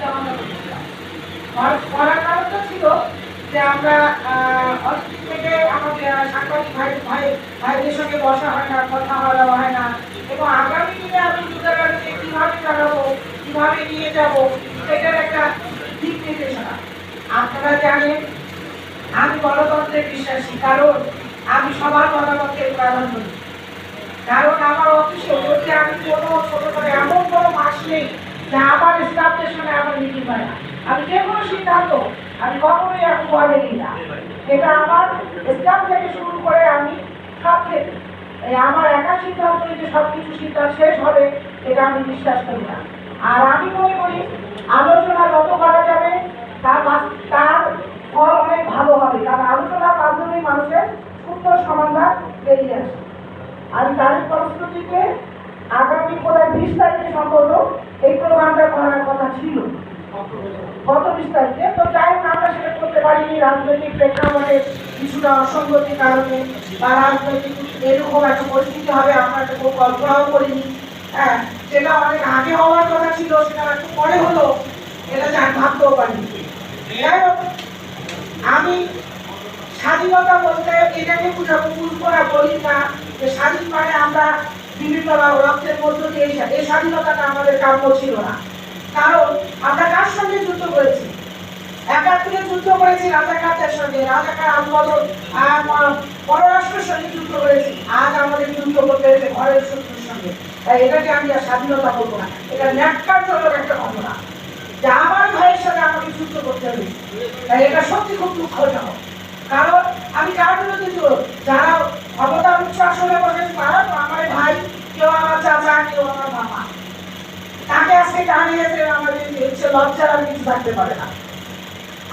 এমন অনেক কিছু ছিল যে আমরা থেকে আমাদের সাংবাদিক ভাই ভাই ভাইদের সঙ্গে বসা হয় না কথা বলা হয় না এবং আগামী দিনে আমি যুগাগামীকে কীভাবে চালাবো কীভাবে নিয়ে যাব সেটার একটা আপনারা জানেন, আমি গণতন্ত্রে বিশ্বাসী, কারণ আমি সবার মতামতকে প্রাধান্য দিই। কারণ আমার অফিসে যদি আমি কোনো ছোট করে এমন কোনো মাস নেই যে আমার স্টাফদের সঙ্গে আমার মিটিং হয় না। আমি যে কোনো সিদ্ধান্ত আমি কখনোই এখন ঘরে নিই না। এটা আমার স্টাফ থেকে শুরু করে আমি সব ক্ষেত্রে আমার একা সিদ্ধান্ত যে সব কিছু সিদ্ধান্ত শেষ হবে, এটা আমি বিশ্বাস করি না। আর আমি মনে করি, আলোচনা যত করা যাবে তার মাস- তার ফল অনেক ভালো হবে কারণ আলোচনার মাধ্যমে মানুষের সুন্দর সমাধান বেরিয়ে আসে। আমি তারিখ প্রস্তুতিতে আগামী প্রায় বিশ তারিখে সম্ভবত এই প্রোগ্রামটা করার কথা ছিল। গত বিশ তারিখে। তো যাই হোক, আমরা সেটা করতে পারিনি। রাজনৈতিক প্রেক্ষাপটে কিছুটা অসঙ্গতির কারণে বা রাজনৈতিক এরকম একটা পরিস্থিতি হবে, আমরা এটা খুব কল্পনাও করিনি। হ্যাঁ সেটা অনেক আগে হওয়ার কথা ছিল, সেটা একটু পরে হলো, এটা যার ভাবতেও পারিনি। যাই হোক আমি স্বাধীনতা বলতে এটাকে বুঝাবো ভুল করা বলি না। যে স্বাধীন মানে আমরা বিভিন্ন রক্তের মধ্য দিয়ে এই স্বাধীনতাটা আমাদের কাম্য ছিল না। কারণ আমরা কার সঙ্গে যুদ্ধ করেছি? একাত্তরে যুদ্ধ করেছি রাজাকারদের সঙ্গে। রাজাকার আন্দোলন পররাষ্ট্রের সঙ্গে যুদ্ধ করেছি। আজ আমাদের যুদ্ধ করতে হয়েছে ঘরের শত্রুর সঙ্গে। তাই এটাকে আমি আর স্বাধীনতা বলব না। এটা ন্যাক্কারজনক একটা ঘটনা। যে যুদ্ধ করতে হয়েছে তাই এটা সত্যি খুব দুঃখজনক। কারণ আমি কার বিরুদ্ধে ছিল যারা ক্ষমতা উচ্চ আসনে বসেছে, তারা তো আমার ভাই, কেউ আমার চাচা, কেউ আমার মামা। তাকে আজকে দাঁড়িয়েছে আমাদের হচ্ছে লজ্জার আর কিছু থাকতে পারে না।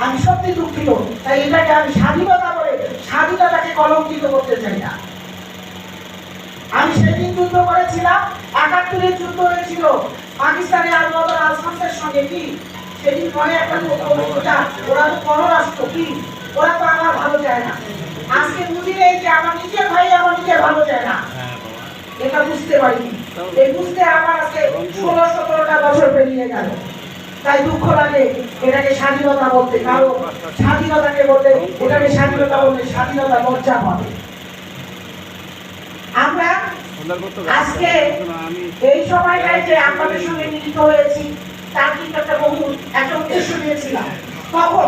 আমি সত্যি দুঃখিত। তাই এটাকে আমি স্বাধীনতা বলে, স্বাধীনতাকে কলঙ্কিত করতে চাই না। আমি সেদিন যুদ্ধ করেছিলাম, একাত্তরের যুদ্ধ হয়েছিল। পাকিস্তানের আলবদর আলসামের সঙ্গে কি? সেদিন মনে একটা ওরা তো পররাষ্ট্র কি? ওরা তো আমার ভালো চায় না। আজকে বুঝি নেই যে আমার নিজের ভাই আমার নিজের ভালো চায় না। এটা বুঝতে পারিনি। এই বুঝতে আমার আজকে ষোলো সতেরোটা বছর পেরিয়ে গেল। তাই দুঃখ লাগে এটাকে স্বাধীনতা বলতে। কারও স্বাধীনতাকে বলতে এটাকে স্বাধীনতা বলতে স্বাধীনতা লজ্জা পাবে। আমরা আজকে এই সময়টায় যে আপনাদের সঙ্গে মিলিত হয়েছি তার কিন্তু একটা বহু একটা উদ্দেশ্য নিয়েছিলাম। তখন